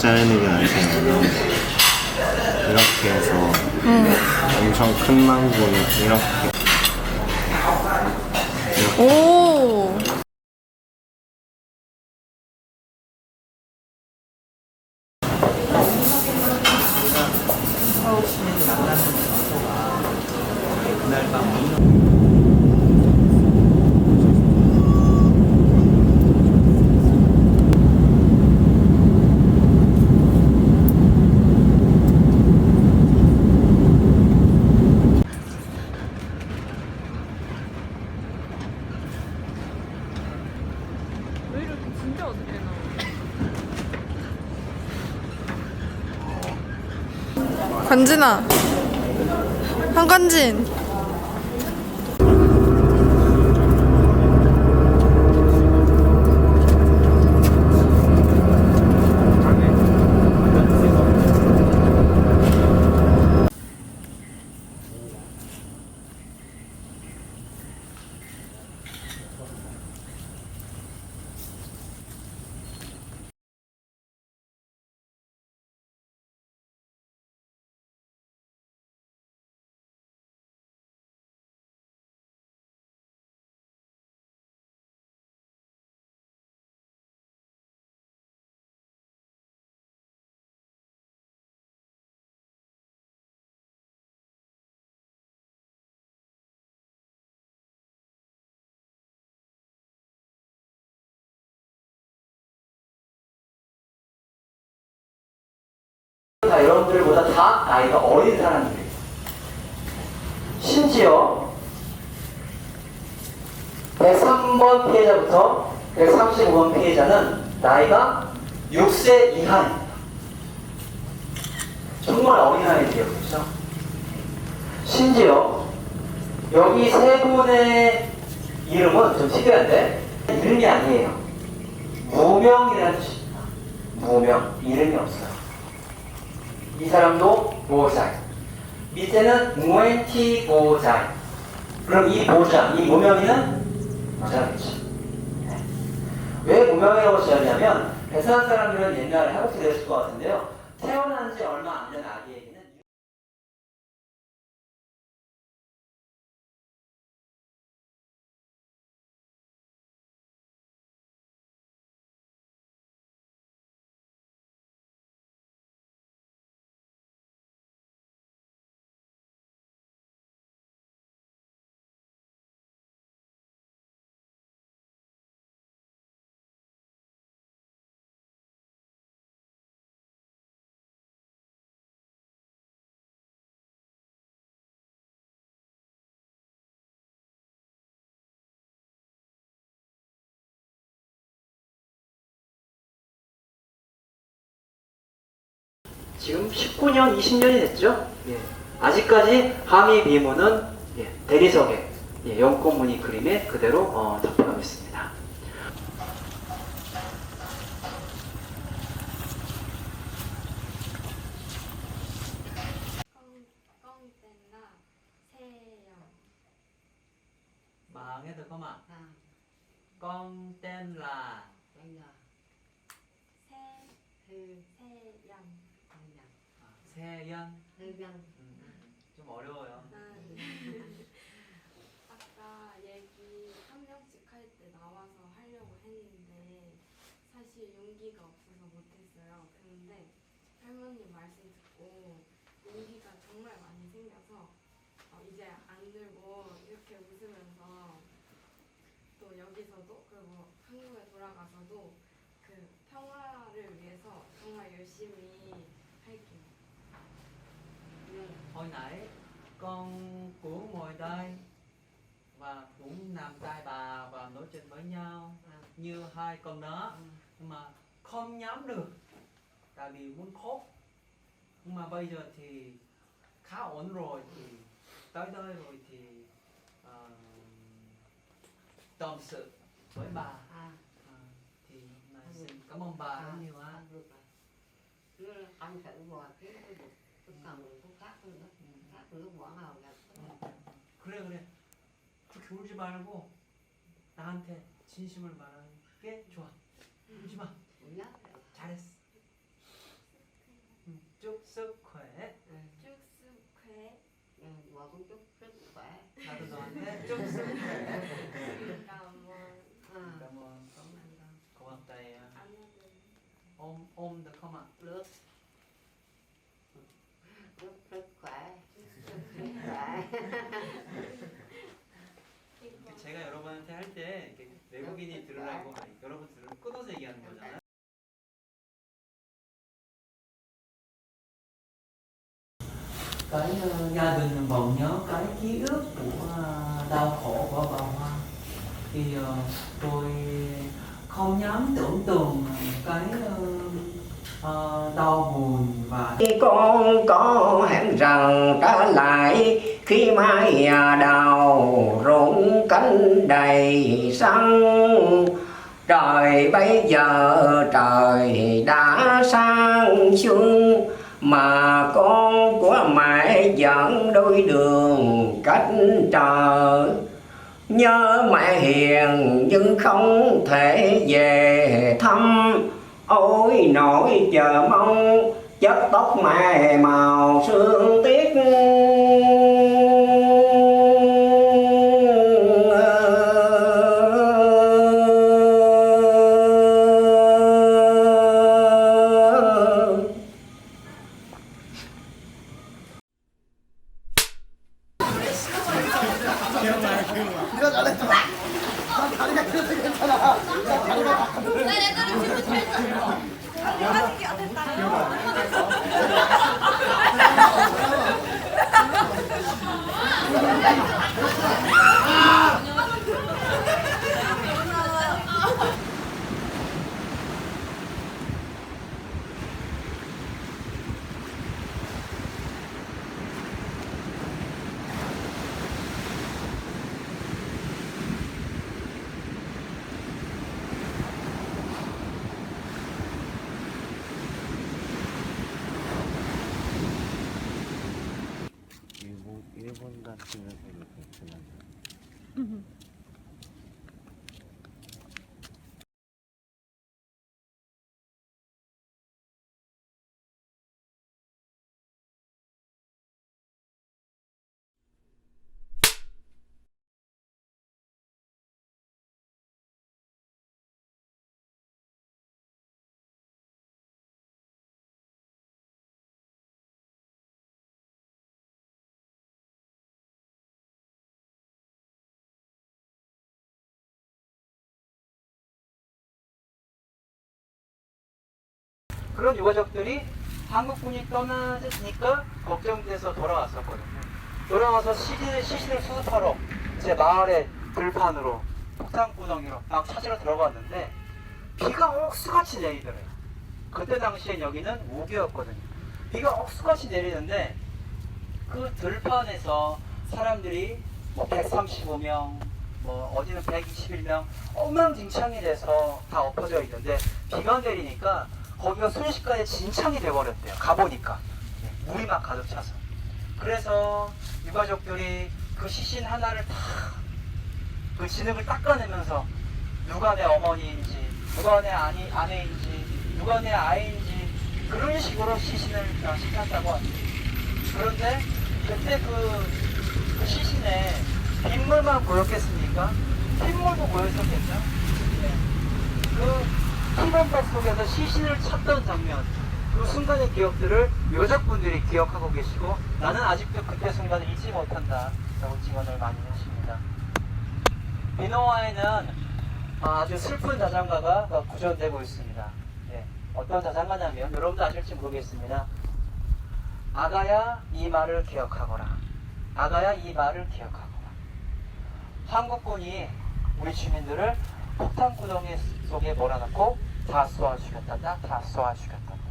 자르는 게 아니잖아요. 이렇게 해서 엄청 큰 망고는 이렇게 오. 나와? 관진아, 한관진. 다 여러분들보다 다 나이가 어린 사람들이에요. 심지어 103번 피해자부터 135번 피해자는 나이가 6세 이하입니다. 정말 어린 아이들이에요. 그렇죠? 심지어 여기 세 분의 이름은 좀 특이한데 이름이 아니에요. 무명이라는 뜻입니다. 무명, 이름이 없어요. 이 사람도 보자이. 밑에는 무엔티 보자이. 그럼 이 보자, 이 무명이는 여자겠죠. 네. 왜 무명이라고 지었냐면 베트남 사람들은 옛날에 해독이 됐을 것 같은데요. 태어난 지 얼마 안 된 아기에게 지금 19년, 20년이 됐죠? 예. 아직까지 하미 비무는 예, 대리석의 예, 연꽃무늬 그림에 그대로 어, 잡혀가고 있습니다. 세영 Bà nghe 아, 세연. 세영 음, 좀 어려워요. 아까 얘기 한 명씩 할 때 나와서 하려고 했는데 사실 용기가 없어서 못했어요. 근데 할머니 말씀 듣고 용기가 정말 많이 생겨서 어, 이제 안 들고 이렇게 웃으면서 또 여기서도 그리고 한국에 돌아가서도 그 평화를 위해서 정말 열심히 Hồi nãy con cũng ngồi đây và cũng nằm tay bà và nói chuyện với nhau như hai con đó. Nhưng mà không nhắm được tại vì muốn khóc. Nhưng mà bây giờ thì khá ổn rồi thì tới đây rồi thì ờ, tâm sự với bà. À. Ờ, thì nay xin cảm ơn bà rất nhiều á được ăn thử bò cái bột cái cần 그래 그래. 그렇게 울지 말고 나한테 진심을 말하는 게 좋아. 울지 마. 뭐냐? 잘했어. 쭉쑥해. 쭉쑥해. 와군 쭉쑥해? 나도 너한테 쭉쑥해. 그러니까 뭐. 그러니까 뭐. 감사합니다 고맙다 얘야. 엄엄더 커만 러브 여러분한테 할 때 외국인이 들으라고 여러분 들으면 끊어서 얘기하는 거잖아요. cái ờ, gia đình vẫn nhớ cái ký ức của ờ, đau khổ của bà Hoa thì ờ, tôi không dám tưởng tượng cái ờ, ờ, Ờ, đau buồn và con có hẹn rằng trở lại, khi mai đào rụng cánh đầy xăng. Trời bây giờ trời đã sang xuân, mà con của mẹ dẫn đôi đường cách trời nhớ mẹ hiền nhưng không thể về thăm ôi nỗi chờ mong chất tóc mẹ màu sương tiết 일본 그런 유가족들이 한국분이 떠나니까 걱정돼서 돌아왔었거든요. 돌아와서 시신을, 시신을 수습하러 제 마을의 들판으로 폭탄 구덩이로 막 찾으러 들어갔는데 비가 억수같이 내리더래요. 그때 당시엔 여기는 우기였거든요. 비가 억수같이 내리는데 그 들판에서 사람들이 뭐 135명, 뭐 어디는 121명 엉망진창이 돼서 다 엎어져 있는데 비가 내리니까 거기가 순식간에 진창이 돼버렸대요. 가보니까 네, 물이 막 가득 차서. 그래서 유가족들이 그 시신 하나를 다 그 진흙을 닦아내면서 누가 내 어머니인지 누가 내 아니, 아내인지 누가 내 아이인지 그런 식으로 시신을 다 시켰다고 합니다. 그런데 그때 그, 그 시신에 빗물만 보였겠습니까? 핏물도 보였었겠죠? 네. 그 피범박 속에서 시신을 찾던 장면, 그 순간의 기억들을 여자분들이 기억하고 계시고 나는 아직도 그때 순간을 잊지 못한다 라고 증언을 많이 하십니다. 비노아에는 아주 슬픈 자장가가 구전되고 있습니다. 예, 어떤 자장가냐면 여러분도 아실지 모르겠습니다. 아가야 이 말을 기억하거라. 아가야 이 말을 기억하거라. 한국군이 우리 주민들을 폭탄 구덩이 속에 몰아넣고 다 쏘아 죽였단다. 다 쏘아 죽였단다.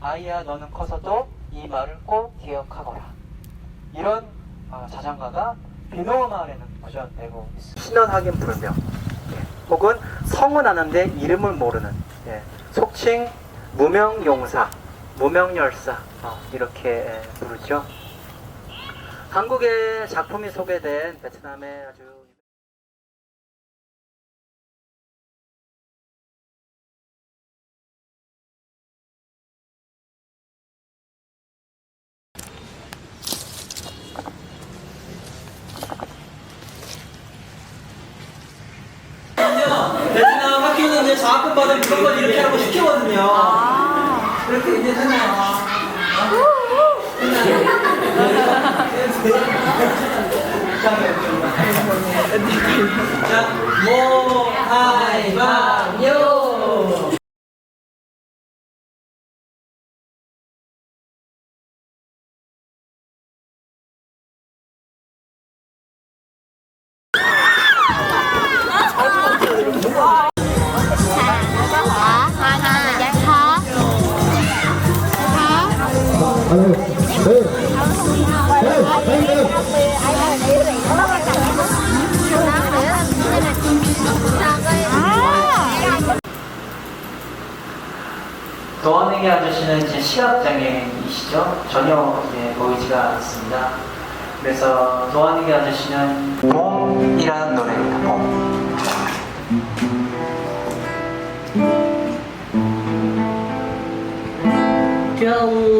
아이야 너는 커서도 이 말을 꼭 기억하거라. 이런 어, 자장가가 비노 마을에는 구전되고 있습니다. 신원하긴 불명. 예, 혹은 성은 아는데 이름을 모르는 예, 속칭 무명용사, 무명열사 어, 이렇게 예, 부르죠. 한국의 작품이 소개된 베트남의 아주 장학금 받으면 무조건 이렇게 하고 시키거든요. 그렇게 이제 하나. 자, 모, 하이, 마, 요. 도원에게 아저씨는 이제 시각장애이시죠? 전혀 이제 보이지가 않습니다. 그래서 도원에게 아저씨는 봄이라는 노래입니다. 봄.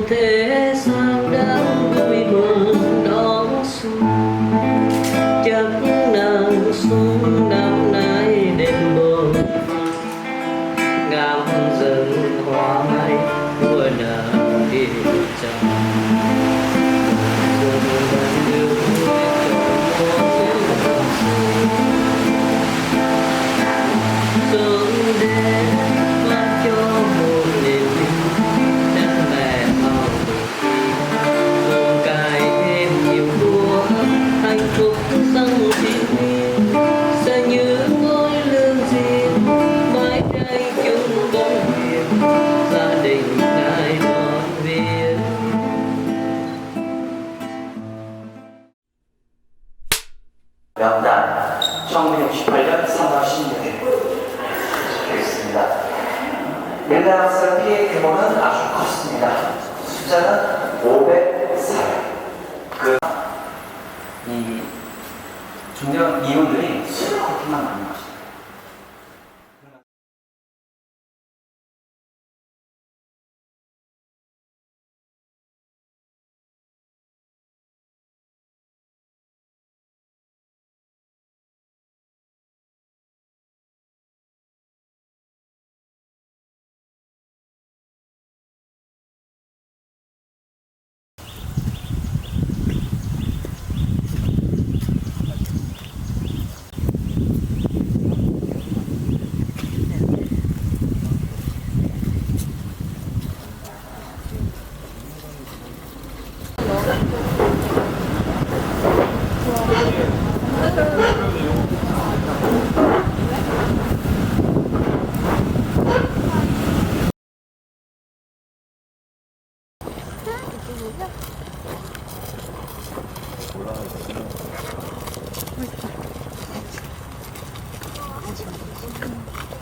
thế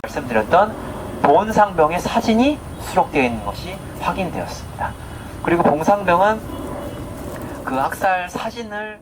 말씀드렸던 보온상병의 사진이 수록되어 있는 것이 확인되었습니다. 그리고 봉상병은 그 학살 사진을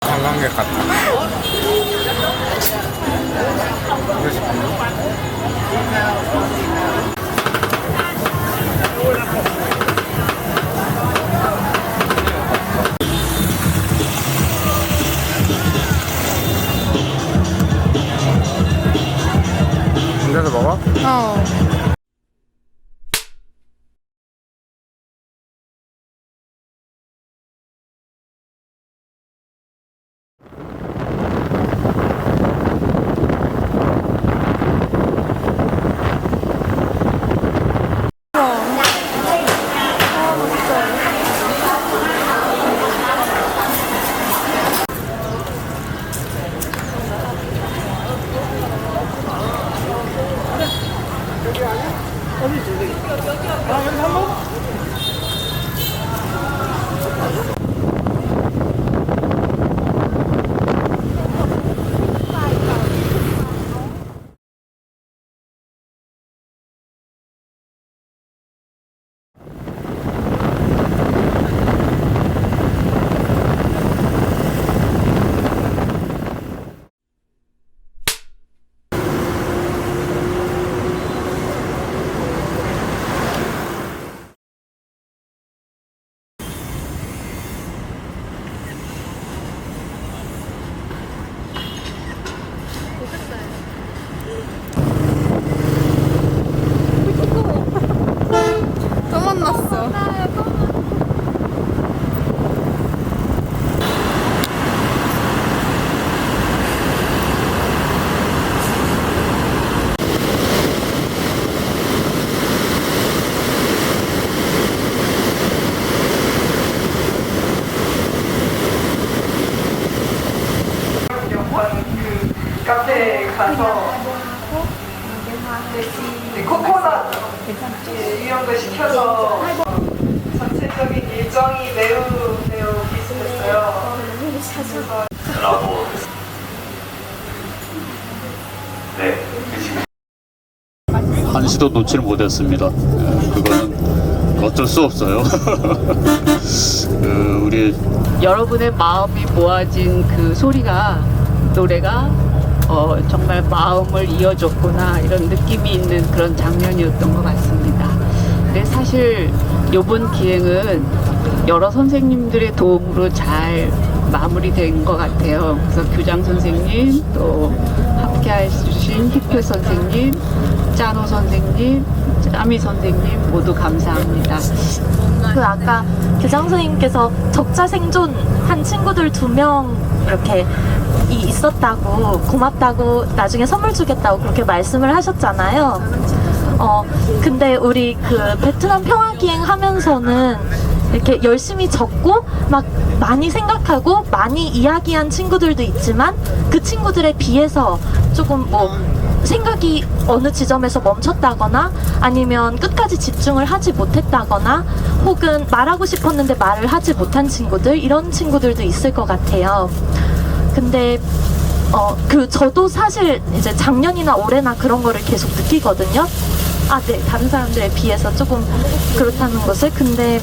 관광객 같아. 혼자서 먹어? 어. 가서 네, 코코넛 예, 이런 거 시켜서 전체적인 일정이 매우 매우 비슷했어요. 그래서 한시도 놓지를 못했습니다. 예, 그거는 어쩔 수 없어요. 그 우리 여러분의 마음이 모아진 그 소리가 노래가 어, 정말 마음을 이어줬구나 이런 느낌이 있는 그런 장면이었던 것 같습니다. 근데 사실 이번 기행은 여러 선생님들의 도움으로 잘 마무리된 것 같아요. 그래서 교장 선생님 또 함께 해주신 희표 선생님, 짜노 선생님, 짜미 선생님 모두 감사합니다. 그 아까 교장 선생님께서 적자 생존한 친구들 두 명 이렇게 이 있었다고 고맙다고 나중에 선물 주겠다고 그렇게 말씀을 하셨잖아요. 어 근데 우리 그 베트남 평화 기행 하면서는 이렇게 열심히 적고 막 많이 생각하고 많이 이야기한 친구들도 있지만 그 친구들에 비해서 조금 뭐 생각이 어느 지점에서 멈췄다거나 아니면 끝까지 집중을 하지 못했다거나 혹은 말하고 싶었는데 말을 하지 못한 친구들 이런 친구들도 있을 것 같아요. 근데 어 그 저도 사실 이제 작년이나 올해나 그런 거를 계속 느끼거든요. 아, 네. 다른 사람들에 비해서 조금 그렇다는 것을. 근데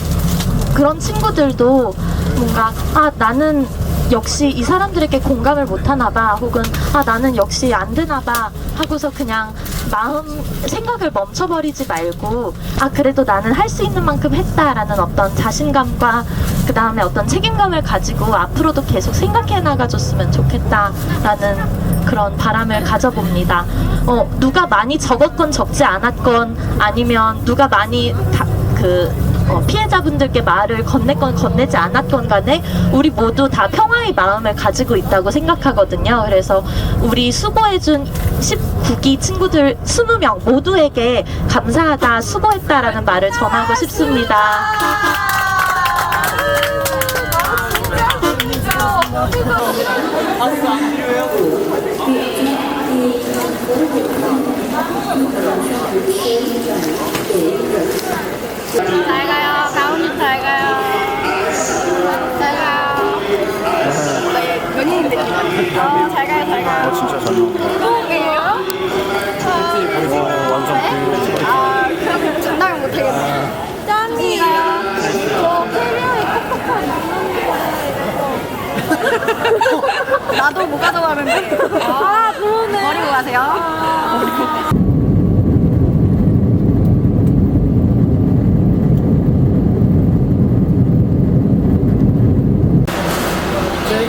그런 친구들도 뭔가 아, 나는 역시 이 사람들에게 공감을 못 하나 봐. 혹은 아, 나는 역시 안 되나 봐. 하고서 그냥 마음 생각을 멈춰버리지 말고 아, 그래도 나는 할 수 있는 만큼 했다라는 어떤 자신감과 그 다음에 어떤 책임감을 가지고 앞으로도 계속 생각해 나가줬으면 좋겠다라는 그런 바람을 가져봅니다. 어, 누가 많이 적었건 적지 않았건 아니면 누가 많이 다, 그 어, 피해자분들께 말을 건넸건 건네지 않았건 간에 우리 모두 다 평화의 마음을 가지고 있다고 생각하거든요. 그래서 우리 수고해준 19기 친구들 20명 모두에게 감사하다, 수고했다라는 말을 전하고 싶습니다. 잘 나온다. 또게요? 완전 아, 그럼 장담을 못하겠네. 짠이. 저 캐리어에 컵컵한 먹는데 나도 못 가져가는데. 아, 그러네. 버리고 가세요. 책